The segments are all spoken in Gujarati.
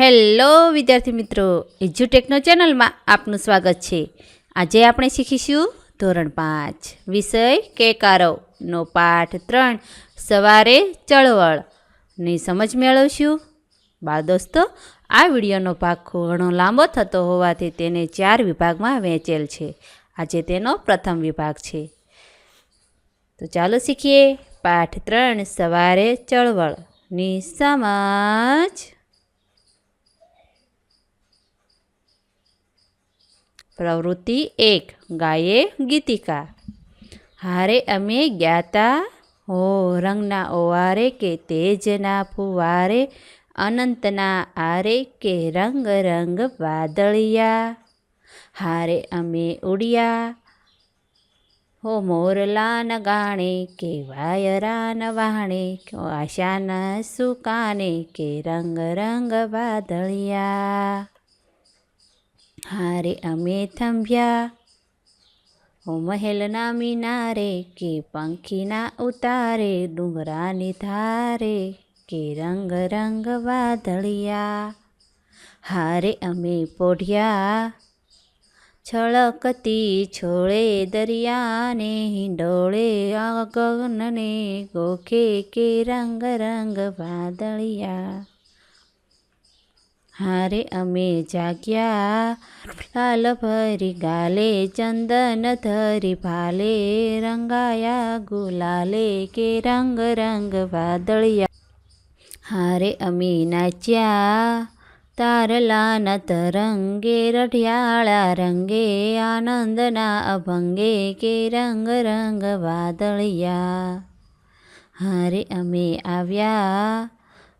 હેલો વિદ્યાર્થી મિત્રો એજ્યુટેકનો ચેનલમાં આપનું સ્વાગત છે. આજે આપણે શીખીશું ધોરણ પાંચ, વિષય કેકારવનો પાઠ ત્રણ, સવારે ચળવળની સમજ મેળવશું? બાળ દોસ્તો, આ વિડીયોનો ભાગ ઘણો લાંબો થતો હોવાથી તેને ચાર વિભાગમાં વહેંચેલ છે. આજે તેનો પ્રથમ વિભાગ છે. તો ચાલો શીખીએ. પાઠ ત્રણ, સવારે ચળવળની સમજ. પ્રવૃત્તિ એક ગાયે ગીતિકા. હારે અમે જ્ઞાતા હો, રંગના ઓવારે કે તેજના ફુવારે, અનંતના આરે કે રંગ રંગ વાદળિયા. હારે અમે ઉડ્યા હો, મોરલાન ગાણે કે વાયરાન વાણે, આશાના સુકાને કે રંગ રંગ વાદળિયા. હારે અમે થંભ્યા હો મહેલના મિનારે કે પંખીના ઉતારે ડુંગરાની ધારે કે રંગ રંગ વાદળિયા હારે અમે પોઢ્યા છળકતી છોળે દરિયાને હિંડોળે ગગનને ગોખે કે રંગ રંગ વાદળિયા હારે અમે જાગ્યા. લાલ ભરી ગાલે, ચંદન ધરી ભાલે, રંગાયા ગુલાલે કે રંગ રંગ વાદળિયા. હારે અમે નાચ્યા, તારલાના તરંગે, રઢિયાળા રંગે, આનંદના અભંગે કે રંગ રંગ વાદળિયા. હારે અમે આવ્યા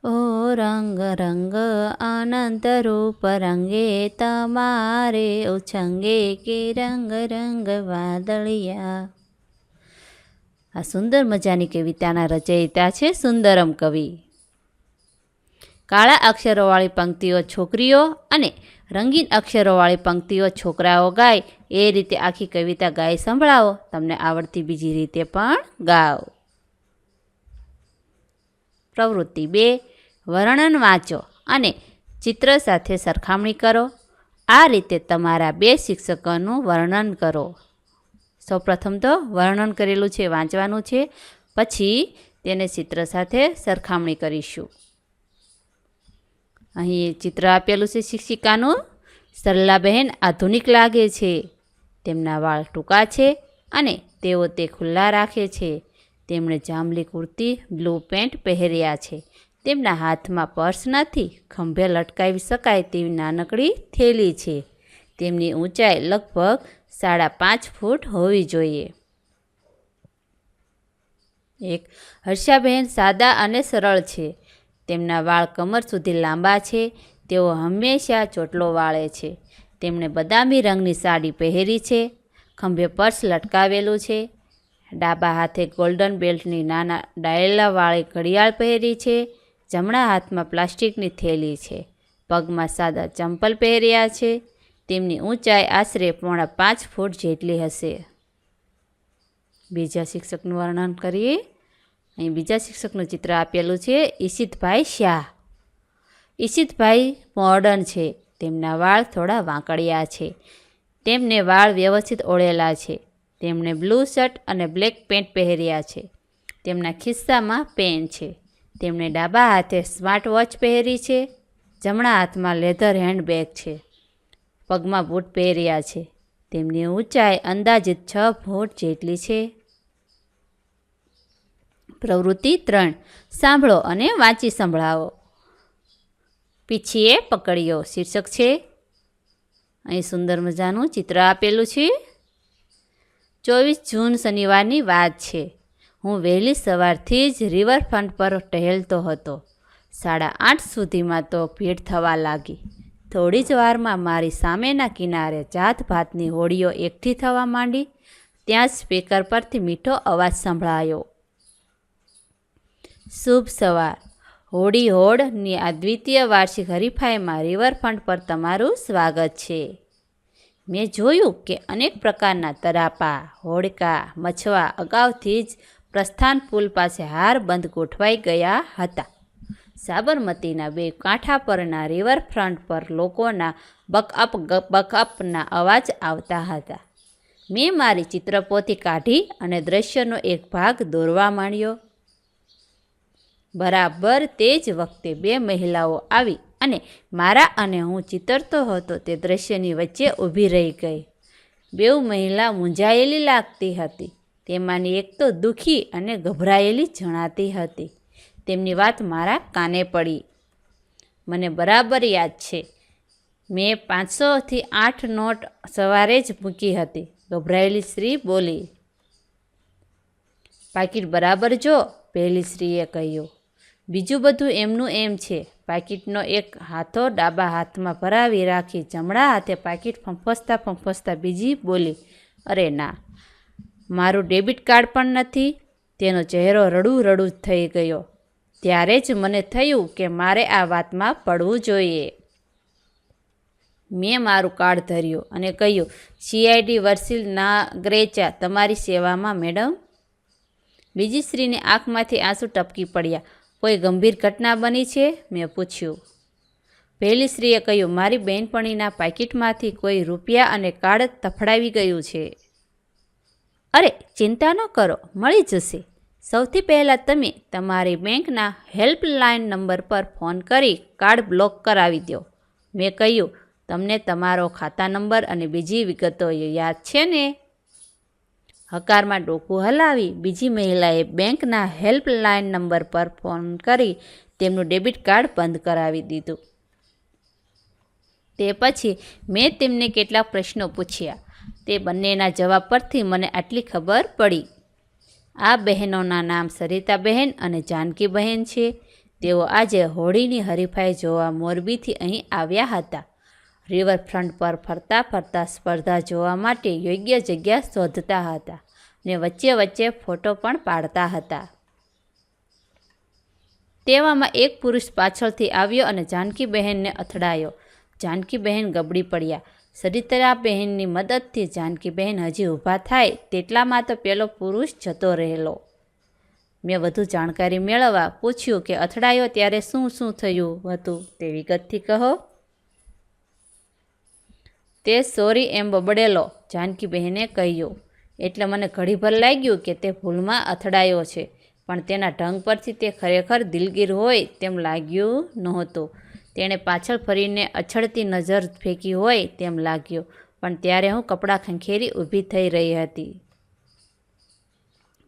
ઓ રંગ રંગ અનંત રૂપ રંગે તમારે ઉછંગે કે રંગ રંગ વાદળિયા. આ સુંદર મજાની કવિતાના રચયિતા છે સુંદરમ કવિ. કાળા અક્ષરોવાળી પંક્તિઓ છોકરીઓ અને રંગીન અક્ષરોવાળી પંક્તિઓ છોકરાઓ ગાય. એ રીતે આખી કવિતા ગાય સંભળાવો. તમને આવડતી બીજી રીતે પણ ગાઓ. પ્રવૃત્તિ બે. વર્ણન વાંચો અને ચિત્ર સાથે સરખામણી કરો. આ રીતે તમારા બે શિક્ષકોનું વર્ણન કરો. સૌપ્રથમ તો વર્ણન કરેલું છે, વાંચવાનું છે, પછી તેને ચિત્ર સાથે સરખામણી કરીશું. અહીં ચિત્ર આપેલું છે શિક્ષિકાનું. સરલાબહેન આધુનિક લાગે છે. તેમના વાળ ટૂંકા છે અને તેઓ તે ખુલ્લા રાખે છે. તેમણે જાંબલી કુર્તી, બ્લુ પેન્ટ પહેર્યા છે. તેમના હાથમાં પર્સ નથી, ખંભે લટકાવી શકાય તેવી નાનકડી થેલી છે. તેમની ઊંચાઈ લગભગ સાડા પાંચ ફૂટ હોવી જોઈએ. એક હર્ષાબહેન સાદા અને સરળ છે. તેમના વાળ કમર સુધી લાંબા છે. તેઓ હંમેશા ચોટલો વાળે છે. તેમણે બદામી રંગની સાડી પહેરી છે. ખંભે પર્સ લટકાવેલું છે. ડાબા હાથે ગોલ્ડન બેલ્ટની નાના ડાયેલાવાળી ઘડિયાળ પહેરી છે. જમણા હાથમાં પ્લાસ્ટિકની થેલી છે. પગમાં સાદા ચંપલ પહેર્યા છે. તેમની ઊંચાઈ આશરે પોણા પાંચ ફૂટ જેટલી હશે. બીજા શિક્ષકનું વર્ણન કરીએ. અહીં બીજા શિક્ષકનું ચિત્ર આપેલું છે. ઈશિતભાઈ શાહ. ઈશિતભાઈ મોર્ડન છે. તેમના વાળ થોડા વાંકડિયા છે. તેમને વાળ વ્યવસ્થિત ઓળેલા છે. તેમણે બ્લુ શર્ટ અને બ્લેક પેન્ટ પહેર્યા છે. તેમના ખિસ્સામાં પેન છે. તેમણે ડાબા હાથે સ્માર્ટ વોચ પહેરી છે, જમણા હાથમાં લેધર હેન્ડબેગ છે. પગમાં બૂટ પહેર્યા છે. તેમની ઊંચાઈ અંદાજિત છ ફૂટ જેટલી છે. પ્રવૃત્તિ ત્રણ, સાંભળો અને વાંચી સંભળાવો. પીછીએ પકડ્યો શીર્ષક છે, અહીં સુંદર મજાનું ચિત્ર આપેલું છે. ચોવીસ જૂન શનિવારની વાત છે. હું વહેલી સવારથી જ રિવરફ્રન્ટ પર ટહેલતો હતો. સાડા આઠ સુધીમાં તો ભીડ થવા લાગી. થોડી જ વારમાં મારી સામેના કિનારે જાત ભાતની હોડીઓ એકઠી થવા માંડી. ત્યાં સ્પીકર પરથી મીઠો અવાજ સંભળાયો. શુભ સવાર. હોડી હોડની આ દ્વિતીય વાર્ષિક હરીફાઈમાં રિવરફ્રન્ટ પર તમારું સ્વાગત છે. મેં જોયું કે અનેક પ્રકારના તરાપા, હોડકા, મછવા અગાઉથી જ પ્રસ્થાન પુલ પાસે હાર બંધ ગોઠવાઈ ગયા હતા. સાબરમતીના બે કાંઠા પરના રિવરફ્રન્ટ પર લોકોના બકઅપ બકઅપના અવાજ આવતા હતા. મેં મારી ચિત્રપોથી કાઢી અને દ્રશ્યનો એક ભાગ દોરવા માંડ્યો. બરાબર તે જ વખતે બે મહિલાઓ આવી અને મારા અને હું ચિતરતો હતો તે દ્રશ્યની વચ્ચે ઊભી રહી ગઈ. બેઉ મહિલા મૂંઝાયેલી લાગતી હતી. તેમાંની એક તો દુઃખી અને ગભરાયેલી જણાતી હતી. તેમની વાત મારા કાને પડી. મને બરાબર યાદ છે. મેં પાંચસોથી આઠ નોટ સવારે જ મૂકી હતી. ગભરાયેલી સ્ત્રી બોલી, પાકીટ બરાબર જો, પહેલી સ્ત્રીએ કહ્યું. બીજું બધું એમનું એમ છે. પાકીટનો એક હાથો ડાબા હાથમાં ભરાવી રાખી જમણા હાથે પાકીટ ફંફસતા ફંફસતા બીજી બોલી, અરે ના મારું ડેબિટ કાર્ડ પણ નથી, તેનો ચહેરો રડું રડું થઈ ગયો. ત્યારે જ મને થયું કે મારે આ વાતમાં પડવું જોઈએ. મેં મારું કાર્ડ ધર્યું અને કહ્યું, સીઆઈડી વર્સિલ નાગ્રેચા, તમારી સેવામાં, મેડમ બીજી સ્ત્રીની આંખમાંથી આંસુ ટપકી પડ્યા. કોઈ ગંભીર ઘટના બની છે મેં પૂછ્યું. પહેલી સ્ત્રીએ કહ્યું, મારી બહેનપણીના પાકીટમાંથી કોઈ રૂપિયા અને કાર્ડ તફડાવી ગયું છે. અરે, ચિંતા ન કરો, મળી જશે. સૌથી પહેલાં તમે તમારી બેંકના હેલ્પલાઇન નંબર પર ફોન કરી કાર્ડ બ્લોક કરાવી દો. મેં કહ્યું, તમને તમારો ખાતા નંબર અને બીજી વિગતો યાદ છે ને? હકારમાં ડોકું હલાવી બીજી મહિલાએ બેંકના હેલ્પલાઇન નંબર પર ફોન કરી તેમનું ડેબિટ કાર્ડ બંધ કરાવી દીધું. તે પછી મેં તેમને કેટલાક પ્રશ્નો પૂછ્યા. તે બંનેના જવાબ પરથી મને આટલી ખબર પડી. આ બહેનોના નામ સરિતા બહેન અને જાનકી બહેન છે. તેઓ આજે હોળીની હરીફાઈ જોવા મોરબીથી અહીં આવ્યા હતા. રિવરફ્રન્ટ પર ફરતા ફરતા સ્પર્ધા જોવા માટે યોગ્ય જગ્યા શોધતા હતા ને વચ્ચે વચ્ચે ફોટો પણ પાડતા હતા. તેવામાં એક પુરુષ પાછળથી આવ્યો અને જાનકી બહેનને અથડાયો. જાનકી બહેન ગબડી પડ્યા. સરિતા બહેનની મદદથી જાનકી બહેન હજી ઊભા થાય તેટલામાં તો પેલો પુરુષ જતો રહેલો. મેં વધુ જાણકારી મેળવવા પૂછ્યું કે અથડાયો ત્યારે શું શું થયું હતું તે વિગતથી કહો. તે સોરી એમ બબડેલો, જાનકી બહેને કહ્યું. એટલે મને ઘડીભર લાગ્યું કે તે ભૂલમાં અથડાયો છે, પણ તેના ઢંગ પરથી તે ખરેખર દિલગીર હોય તેમ લાગ્યું નહોતું. તેણે પાછળ ફરીને અછડતી નજર ફેંકી હોય તેમ લાગ્યો. પણ ત્યારે હું કપડાં ખંખેરી ઊભી થઈ રહી હતી.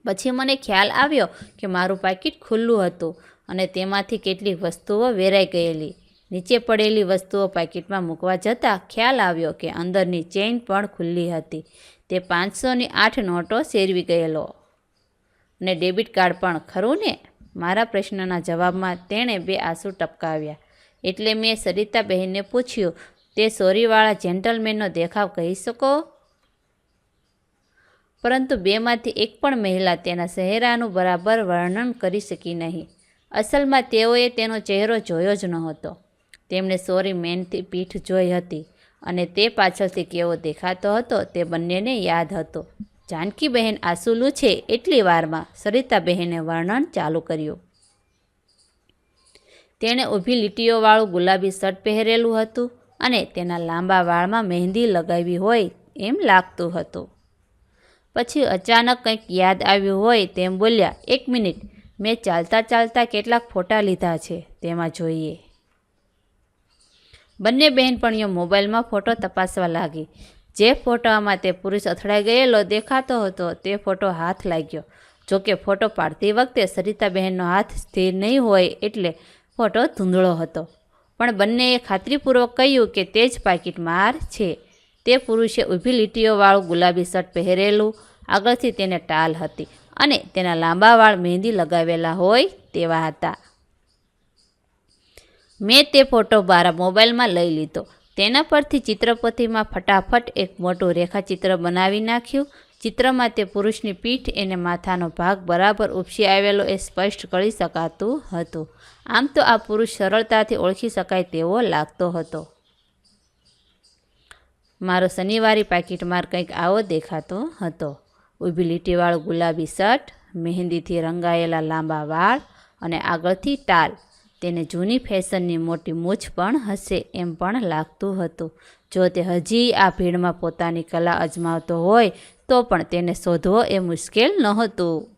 પછી મને ખ્યાલ આવ્યો કે મારું પાકીટ ખુલ્લું હતું અને તેમાંથી કેટલીક વસ્તુઓ વેરાઈ ગયેલી. નીચે પડેલી વસ્તુઓ પાકીટમાં મૂકવા જતાં ખ્યાલ આવ્યો કે અંદરની ચેઇન પણ ખુલ્લી હતી. તે પાંચસોની આઠ નોટો શેરવી ગયેલો. ને ડેબિટ કાર્ડ પણ ખરું ને? મારા પ્રશ્નના જવાબમાં તેણે બે આંસુ ટપકાવ્યા. એટલે મેં સરિતા બહેનને પૂછ્યું, તે સોરીવાળા જેન્ટલમેનનો દેખાવ કહી શકો? પરંતુ બેમાંથી એક પણ મહિલા તેના ચહેરાનું બરાબર વર્ણન કરી શકી નહીં. અસલમાં તેઓએ તેનો ચહેરો જોયો જ નહોતો. તેમણે સોરી મેનથી પીઠ જોઈ હતી અને તે પાછળથી કેવો દેખાતો હતો તે બંનેને યાદ હતો. જાનકી બહેન આંસુલું છે? એટલી વારમાં સરિતા બહેને વર્ણન ચાલુ કર્યું. તેણે ઊભી લીટીઓવાળું ગુલાબી શર્ટ પહેરેલું હતું અને તેના લાંબા વાળમાં મહેંદી લગાવી હોય એમ લાગતું હતું. પછી અચાનક કંઈક યાદ આવ્યું હોય તેમ બોલ્યા, એક મિનિટ, મેં ચાલતા ચાલતા કેટલાક ફોટા લીધા છે, તેમાં જોઈએ. બંને બહેનપણીઓ મોબાઈલમાં ફોટો તપાસવા લાગી. જે ફોટામાં તે પુરુષ અથડાઈ ગયેલો દેખાતો હતો, તે ફોટો હાથ લાગ્યો. જોકે ફોટો પાડતી વખતે સરિતા બહેનનો હાથ સ્થિર નહીં હોય એટલે ફોટો ધૂંધળો હતો. પણ બંનેએ ખાતરીપૂર્વક કહ્યું કે તે જ પાકીટ માર છે. તે પુરુષે ઊભી લીટીઓવાળું ગુલાબી શર્ટ પહેરેલું, આગળથી તેને ટાલ હતી અને તેના લાંબા વાળ મહેંદી લગાવેલા હોય તેવા હતા. મેં તે ફોટો મારા મોબાઈલમાં લઈ લીધો. તેના પરથી ચિત્રપતિમાં ફટાફટ એક મોટું રેખાચિત્ર બનાવી નાખ્યું ચિત્રમાં તે પુરુષની પીઠ એને માથાનો ભાગ બરાબર ઉપસી આવેલો એ સ્પષ્ટ કરી શકાતું હતું. આમ તો આ પુરુષ સરળતાથી ઓળખી શકાય તેવો લાગતો હતો. મારો શનિવારી પાકીટમાર કંઈક આવો દેખાતો હતો. ઊભી લીટીવાળો ગુલાબી શર્ટ, મહેંદીથી રંગાયેલા લાંબા વાળ અને આગળથી ટાલ. તેને જૂની ફેશનની મોટી મૂછ પણ હશે એમ પણ લાગતું હતું. જો તે હજી આ ભીડમાં પોતાની કલા અજમાવતો હોય તો પણ તેને શોધવો એ મુશ્કેલ નહોતું.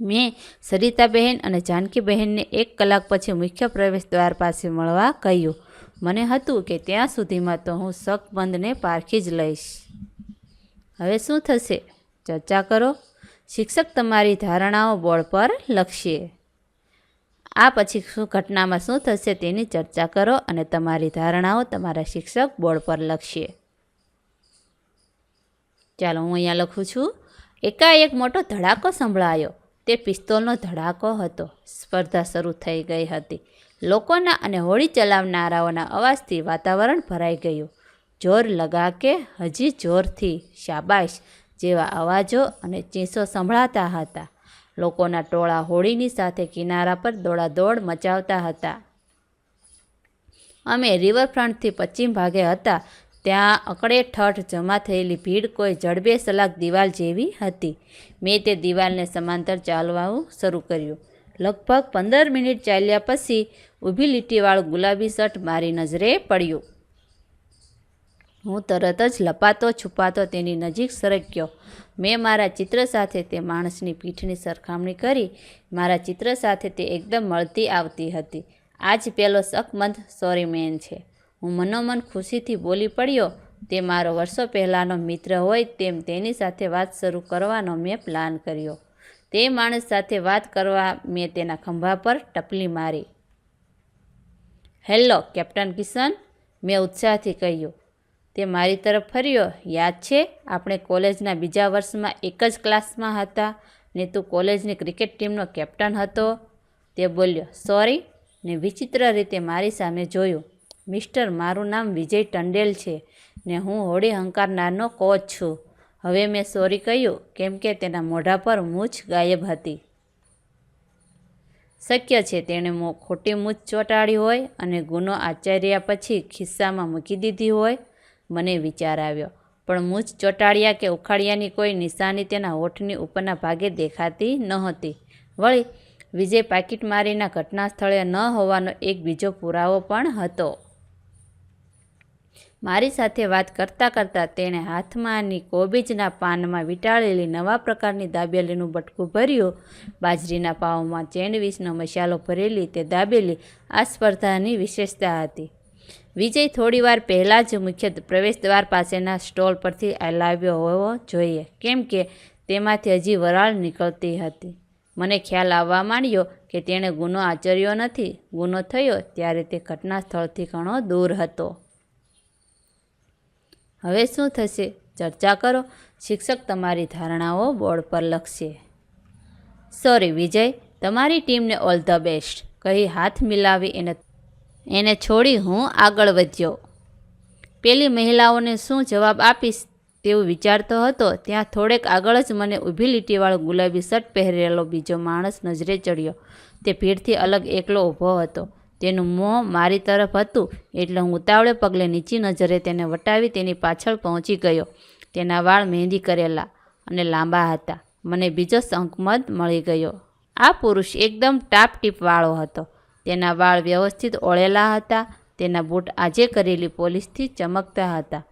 મેં સરિતાબહેન અને જાનકીબહેનને એક કલાક પછી મુખ્ય પ્રવેશ દ્વાર પાસે મળવા કહ્યું. મને હતું કે ત્યાં સુધીમાં તો હું શકબંધને પારખી જ લઈશ. હવે શું થશે? ચર્ચા કરો. શિક્ષક તમારી ધારણાઓ બોર્ડ પર લખશે. આ પછી શું ઘટનામાં શું થશે તેની ચર્ચા કરો અને તમારી ધારણાઓ તમારા શિક્ષક બોર્ડ પર લખશે. ચાલો હું અહીંયા લખું છું. એકાએક મોટો ધડાકો સંભળાયો. તે પિસ્તોલનો ધડાકો હતો. સ્પર્ધા શરૂ થઈ ગઈ હતી. લોકોના અને હોળી ચલાવનારાઓના અવાજથી વાતાવરણ ભરાઈ ગયું. જોર લગા કે હજી જોરથી શાબાશ જેવા અવાજો અને ચીસો સંભળાતા હતા. લોકોના ટોળા હોળીની સાથે કિનારા પર દોડાદોડ મચાવતા હતા. અમે રિવરફ્રન્ટથી પશ્ચિમ ભાગે હતા. ત્યાં અકડે ઠઠ જમા થયેલી ભીડ કોઈ જડબે સલાક દિવાલ જેવી હતી. મેં તે દિવાલને સમાંતર ચાલવાનું શરૂ કર્યું. લગભગ પંદર મિનિટ ચાલ્યા પછી ઊભી લીટીવાળું ગુલાબી શર્ટ મારી નજરે પડ્યું. હું તરત જ લપાતો છુપાતો તેની નજીક સરક્યો. મેં મારા ચિત્ર સાથે તે માણસની પીઠની સરખામણી કરી. મારા ચિત્ર સાથે તે એકદમ મળતી આવતી હતી. આ જ પેલો શકમંદ સોરી મેન છે. હું મનોમન ખુશીથી બોલી પડ્યો, તે મારો વર્ષો પહેલાંનો મિત્ર હોય તેમ તેની સાથે વાત શરૂ કરવાનો મેં પ્લાન કર્યો. તે માણસ સાથે વાત કરવા મેં તેના ખંભા પર ટપલી મારી. હેલો, કેપ્ટન કિશન, મેં ઉત્સાહથી કહ્યું. તે મારી તરફ ફર્યો. યાદ છે, આપણે કોલેજના બીજા વર્ષમાં એક જ ક્લાસમાં હતા ને તું કોલેજની ક્રિકેટ ટીમનો કેપ્ટન હતો. તે બોલ્યો. સોરી, ને વિચિત્ર રીતે મારી સામે જોયું. મિસ્ટર, મારું નામ વિજય ટંડેલ છે ને હું હોળી હંકારનારનો કોચ છું. હવે મેં સોરી કહ્યું કેમ કે તેના મોઢા પર મૂછ ગાયબ હતી. શક્ય છે તેણે ખોટી મૂછ ચોંટાડી હોય અને ગુનો આચર્યા પછી ખિસ્સામાં મૂકી દીધી હોય, મને વિચાર આવ્યો. પણ મૂછ ચોંટાડ્યા કે ઉખાડ્યાની કોઈ નિશાની તેના હોઠની ઉપરના ભાગે દેખાતી નહોતી વળી, વિજય પાકીટ મારીના ઘટના સ્થળે ન હોવાનો એક બીજો પુરાવો પણ હતો. મારી સાથે વાત કરતાં કરતાં તેણે હાથમાંની કોબીજના પાનમાં વીંટાળેલી નવા પ્રકારની દાબેલીનું બટકું ભર્યું. બાજરીના પાવમાં ચેન્ડવીસનો મસાલો ભરેલી તે દાબેલી આ સ્પર્ધાની વિશેષતા હતી. વિજય થોડીવાર પહેલાં જ મુખ્ય પ્રવેશદ્વાર પાસેના સ્ટોલ પરથી લાવ્યો હોવો જોઈએ, કેમ કે તેમાંથી હજી વરાળ નીકળતી હતી. મને ખ્યાલ આવવા માંડ્યો કે તેણે ગુનો આચર્યો નથી. ગુનો થયો ત્યારે તે ઘટના સ્થળથી ઘણો દૂર હતો. હવે શું થશે? ચર્ચા કરો. શિક્ષક તમારી ધારણાઓ બોર્ડ પર લખશે. સોરી વિજય, તમારી ટીમને ઓલ ધ બેસ્ટ કહી હાથ મિલાવી એને. એને છોડી હું આગળ વધ્યો. પેલી મહિલાઓને શું જવાબ આપીશ તેવું વિચારતો હતો. ત્યાં થોડેક આગળ જ મને ઊભી લીટીવાળો ગુલાબી શર્ટ પહેરેલો બીજો માણસ નજરે ચડ્યો. તે ભીડથી અલગ એકલો ઊભો હતો. તેનું મોં મારી તરફ હતું એટલે હું ઉતાવળે પગલે નીચી નજરે તેને વટાવી તેની પાછળ પહોંચી ગયો. તેના વાળ મહેંદી કરેલા અને લાંબા હતા. મને બીજો શંકમદ મળી ગયો. આ પુરુષ એકદમ ટાપટીપવાળો હતો. તેના વાળ વ્યવસ્થિત ઓળેલા હતા. તેના બૂટ આજે કરેલી પોલીસથી ચમકતા હતા.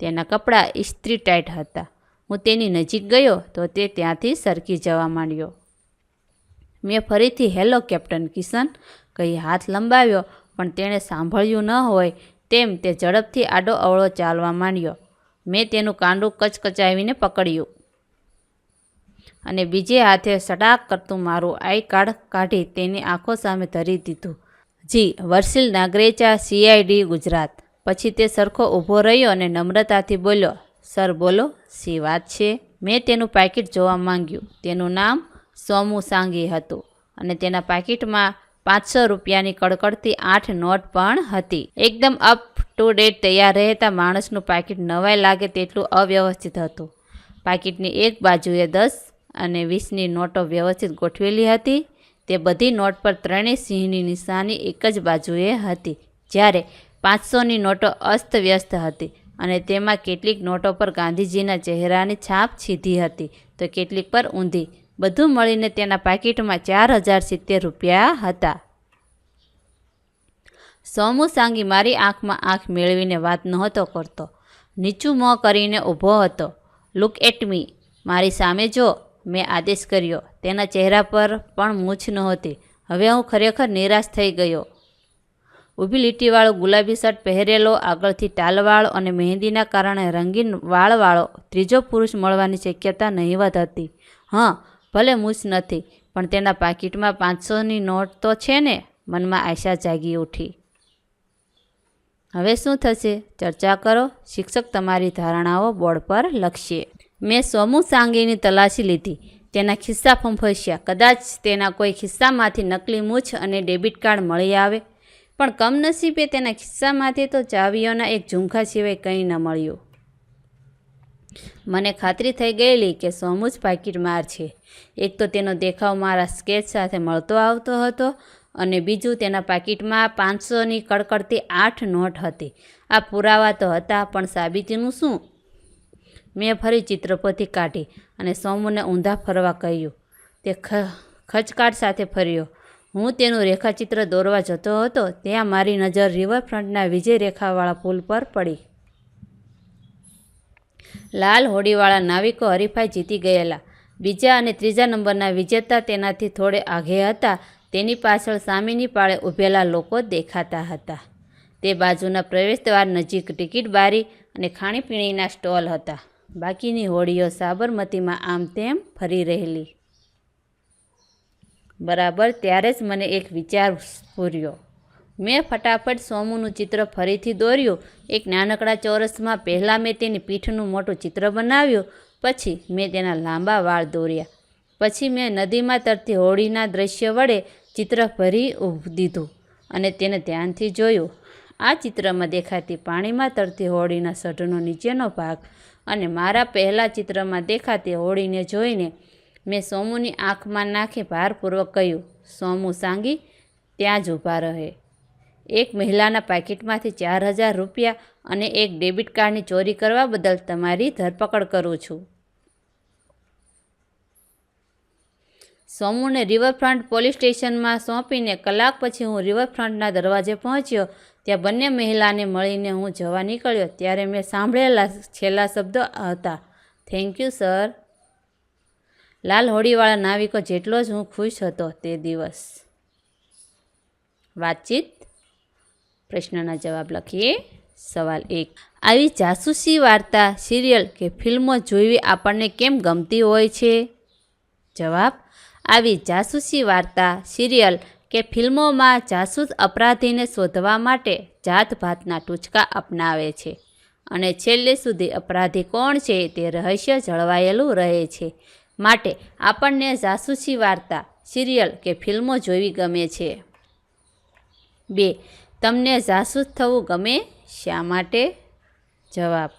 તેના કપડાં ઇસ્ત્રી ટાઈટ હતા. હું તેની નજીક ગયો તો તે ત્યાંથી સરકી જવા માંડ્યો. મેં ફરીથી, હેલો, કેપ્ટન કિશન. કહી હાથ લંબાવ્યો, પણ તેણે સાંભળ્યું ન હોય તેમ તે ઝડપથી આડો અવળો ચાલવા માંડ્યો. મેં તેનું કાંડું કચકચાવીને પકડ્યું. અને બીજે હાથે સડાક કરતું મારું આઈ કાર્ડ કાઢી તેની આંખો સામે ધરી દીધું. જી વર્ષિલ નાગરેચા, સીઆઈડી, ગુજરાત. પછી તે સરખો ઊભો રહ્યો અને નમ્રતાથી બોલ્યો, સર, બોલો સી વાત છે? મેં તેનું પાકીટ જોવા માંગ્યું. તેનું નામ સોમુ સાંગી હતું અને તેના પાકીટમાં પાંચસો રૂપિયાની કડકડતી આઠ નોટ પણ હતી. એકદમ અપ ટુ ડેટ તૈયાર રહેતા માણસનું પાકીટ નવાઈ લાગે તેટલું અવ્યવસ્થિત હતું. પાકીટની એક બાજુએ દસ અને વીસની નોટો વ્યવસ્થિત ગોઠવેલી હતી. તે બધી નોટ પર ત્રણેય સિંહની નિશાની એક જ બાજુએ હતી, જ્યારે પાંચસોની નોટો અસ્તવ્યસ્ત હતી અને તેમાં કેટલીક નોટો પર ગાંધીજીના ચહેરાની છાપ સીધી હતી. તો કેટલીક પર ઊંધી બધું મળીને તેના પાકીટમાં ચાર હજાર સિત્તેર રૂપિયા હતા. સોમુ સાંગી મારી આંખમાં આંખ મેળવીને વાત નહોતો કરતો. નીચું મોં કરીને ઊભો હતો. લુક એટ મી, મારી સામે જો, મેં આદેશ કર્યો. તેના ચહેરા પર પણ મૂછ નહોતી. હવે હું ખરેખર નિરાશ થઈ ગયો. ઊભી લીટીવાળો ગુલાબી શર્ટ પહેરેલો, આગળથી ટાલવાળો અને મહેંદીના કારણે રંગીન વાળવાળો ત્રીજો પુરુષ મળવાની શક્યતા નહીવત હતી. હા ભલે મૂછ નથી, પણ તેના પાકીટમાં પાંચસોની નોટ તો છે ને, મનમાં આશા જાગી ઉઠી. હવે શું થશે? ચર્ચા કરો. શિક્ષક તમારી ધારણાઓ બોર્ડ પર લખશે. મેં સોમુ સાંગીની તલાશી લીધી. તેના ખિસ્સા ફંફસ્યા. કદાચ તેના કોઈ ખિસ્સામાંથી નકલી મૂછ અને ડેબિટ કાર્ડ મળી આવે. પણ કમનસીબે તેના ખિસ્સામાંથી તો ચાવીઓના એક ઝુમખા સિવાય કંઈ ન મળ્યું. મને ખાતરી થઈ ગયેલી કે સોમુ જ પાકીટ માર છે. એક તો તેનો દેખાવ મારા સ્કેચ સાથે મળતો આવતો હતો અને બીજું તેના પાકીટમાં પાંચસોની કડકડતી આઠ નોટ હતી. આ પુરાવા તો હતા, પણ સાબિતીનું શું? મેં ફરી ચિત્રપોથી કાઢી અને સોમુને ઊંધા ફરવા કહ્યું. તે ખ, ખચકાટ સાથે ફર્યો. હું તેનું રેખાચિત્ર દોરવા જતો હતો, ત્યાં મારી નજર રિવરફ્રન્ટના વિજય રેખાવાળા પુલ પર પડી. લાલ હોડીવાળા નાવિકો હરીફાઈ જીતી ગયેલા. બીજા અને ત્રીજા નંબરના વિજેતા તેનાથી થોડે આઘે હતા. તેની પાછળ સામેની પાળે ઊભેલા લોકો દેખાતા હતા. તે બાજુના પ્રવેશદ્વાર નજીક ટિકિટ બારી અને ખાણીપીણીના સ્ટોલ હતા. બાકીની હોડીઓ સાબરમતીમાં આમ તેમ ફરી રહેલી. બરાબર ત્યારે જ મને એક વિચાર સ્ફૂર્યો મેં ફટાફટ સોમુનું ચિત્ર ફરીથી દોર્યું. એક નાનકડા ચોરસમાં પહેલાં મેં તેની પીઠનું મોટું ચિત્ર બનાવ્યું, પછી મેં તેના લાંબા વાળ દોર્યા. પછી મેં નદીમાં તરતી હોળીના દ્રશ્ય વડે ચિત્ર ભરી દીધું અને તેને ધ્યાનથી જોયું. આ ચિત્રમાં દેખાતી પાણીમાં તરતી હોળીના સઢનો નીચેનો ભાગ અને મારા પહેલાં ચિત્રમાં દેખાતી હોળીને જોઈને મેં સોમુની આંખમાં નાખી ભારપૂર્વક કહ્યું, સોમુ સાંગી, ત્યાં જ ઊભા રહે. એક મહિલાના પાકીટમાંથી ચાર હજાર રૂપિયા અને એક ડેબિટ કાર્ડની ચોરી કરવા બદલ તમારી ધરપકડ કરું છું. સોમુને રિવરફ્રન્ટ પોલીસ સ્ટેશનમાં સોંપીને કલાક પછી હું રિવરફ્રન્ટના દરવાજે પહોંચ્યો. ત્યાં બંને મહિલાને મળીને હું જવા નીકળ્યો. ત્યારે મેં સાંભળેલા છેલ્લા શબ્દો હતા. થેન્ક યુ સર લાલ હોડીવાળા નાવિકો જેટલો જ હું ખુશ હતો તે દિવસ. વાતચીત પ્રશ્નના જવાબ લખીએ. સવાલ એક. આવી જાસૂસી વાર્તા, સિરિયલ કે ફિલ્મો જોવી આપણને કેમ ગમતી હોય છે? જવાબ. આવી જાસૂસી વાર્તા, સિરિયલ કે ફિલ્મોમાં જાસૂસ અપરાધીને શોધવા માટે જાતભાતના ટૂચકા અપનાવે છે. અને છેલ્લે સુધી અપરાધી કોણ છે તે રહસ્ય જળવાયેલું રહે છે. માટે આપણને જાસૂસી વાર્તા, સિરિયલ કે ફિલ્મો જોવી ગમે છે. બે. તમને જાસૂસ થવું ગમે શા માટે? જવાબ,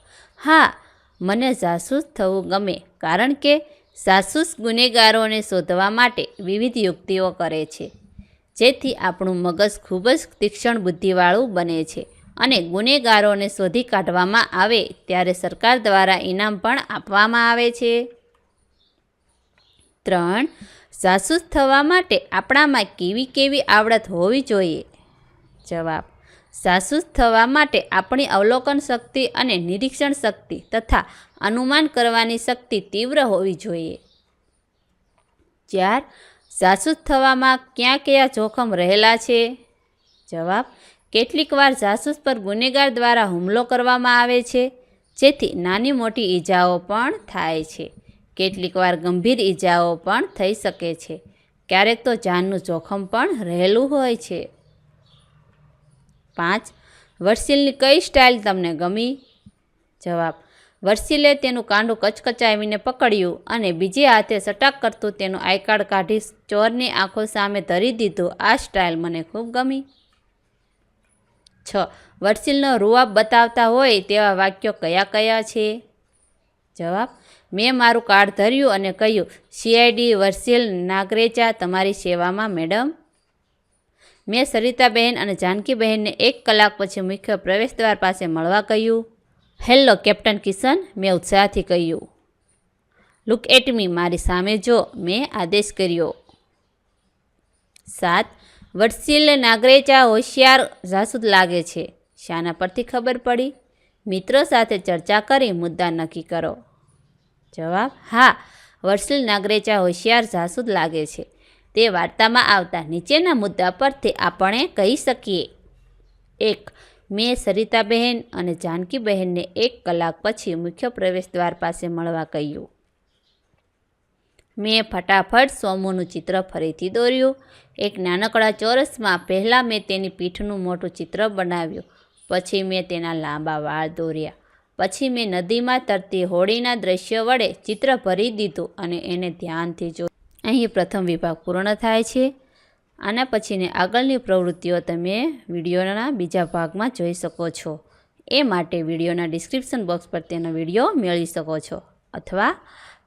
હા, મને જાસૂસ થવું ગમે કારણ કે જાસૂસ ગુનેગારોને શોધવા માટે વિવિધ યુક્તિઓ કરે છે. જેથી આપણું મગજ ખૂબ જ તીક્ષ્ણ બુદ્ધિવાળું બને છે અને ગુનેગારોને શોધી કાઢવામાં આવે ત્યારે સરકાર દ્વારા ઇનામ પણ આપવામાં આવે છે. ત્રણ, જાસૂસ થવા માટે આપણામાં કેવી કેવી આવડત હોવી જોઈએ? જવાબ. જાસૂસ થવા માટે આપણી અવલોકન શક્તિ અને નિરીક્ષણ શક્તિ તથા અનુમાન કરવાની શક્તિ તીવ્ર હોવી જોઈએ. ચાર. જાસૂસ થવામાં ક્યાં કયા જોખમ રહેલા છે? જવાબ. કેટલીકવાર જાસૂસ પર ગુનેગાર દ્વારા હુમલો કરવામાં આવે છે, જેથી નાની મોટી ઈજાઓ પણ થાય છે. કેટલીક વાર ગંભીર ઈજાઓ પણ થઈ શકે છે. ક્યારેક તો જાનનું જોખમ પણ રહેલું હોય છે. પાંચ. વર્સિલની કઈ સ્ટાઇલ તમને ગમી? જવાબ. વર્સિલે તેનું કાંડું કચકચાવીને પકડ્યું અને બીજે હાથે સટાક કરતું તેનું આઈકાર્ડ કાઢી ચોરની આંખો સામે ધરી દીધું. આ સ્ટાઇલ મને ખૂબ ગમી. છ. વર્સિલનો રૂઆબ બતાવતા હોય તેવા વાક્યો કયા કયા છે? જવાબ. મેં મારું કાર્ડ ધર્યું અને કહ્યું, સીઆઈડી વર્સિલ નાગરેચા તમારી સેવામાં, મેડમ. મેં સરિતાબહેન અને જાનકીબહેનને એક કલાક પછી મુખ્ય પ્રવેશદ્વાર પાસે મળવા કહ્યું. હેલો, કેપ્ટન કિશન, મેં ઉત્સાહથી કહ્યું. લુક એટ મી, મારી સામે જો, મેં આદેશ કર્યો. સાત. વત્સિલ નાગરેચા હોશિયાર જાસૂદ લાગે છે. શાના પરથી ખબર પડી. મિત્રો સાથે ચર્ચા કરી, મુદ્દા નક્કી કરો. જવાબ, હા વત્સિલ નાગરેચા હોશિયાર જાસૂદ લાગે છે. તે વાર્તામાં આવતા નીચેના મુદ્દા પરથી આપણે કહી શકીએ. એક, મેં સરિતાબહેન અને જાનકીબહેનને એક કલાક પછી મુખ્ય પ્રવેશદ્વાર પાસે મળવા કહ્યું. મેં ફટાફટ સોમુનું ચિત્ર ફરીથી દોર્યું. એક નાનકડા ચોરસમાં પહેલાં મેં તેની પીઠનું મોટું ચિત્ર બનાવ્યું. પછી મેં તેના લાંબા વાળ દોર્યા. પછી મેં નદીમાં તરતી હોળીના દ્રશ્ય વડે ચિત્ર ભરી દીધું અને એને ધ્યાનથી જોયું અહીં પ્રથમ વિભાગ પૂર્ણ થાય છે. આના પછીની આગળની પ્રવૃત્તિઓ તમે વિડીયોના બીજા ભાગમાં જોઈ શકો છો. એ માટે વિડીયોના ડિસ્ક્રિપ્શન બોક્સ પર તેનો વીડિયો મેળવી શકો છો અથવા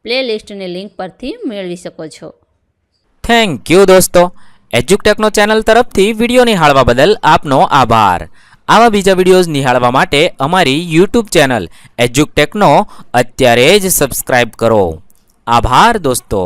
પ્લેલિસ્ટની લિંક પરથી મેળવી શકો છો. થેન્ક યુ દોસ્તો. એજ્યુકટેકનો ચેનલ તરફથી વીડિયો નિહાળવા બદલ આપનો આભાર. આવા બીજા વિડીયોઝ નિહાળવા માટે અમારી યુટ્યુબ ચેનલ એજ્યુકટેકનો અત્યારે જ સબસ્ક્રાઈબ કરો. આભાર દોસ્તો.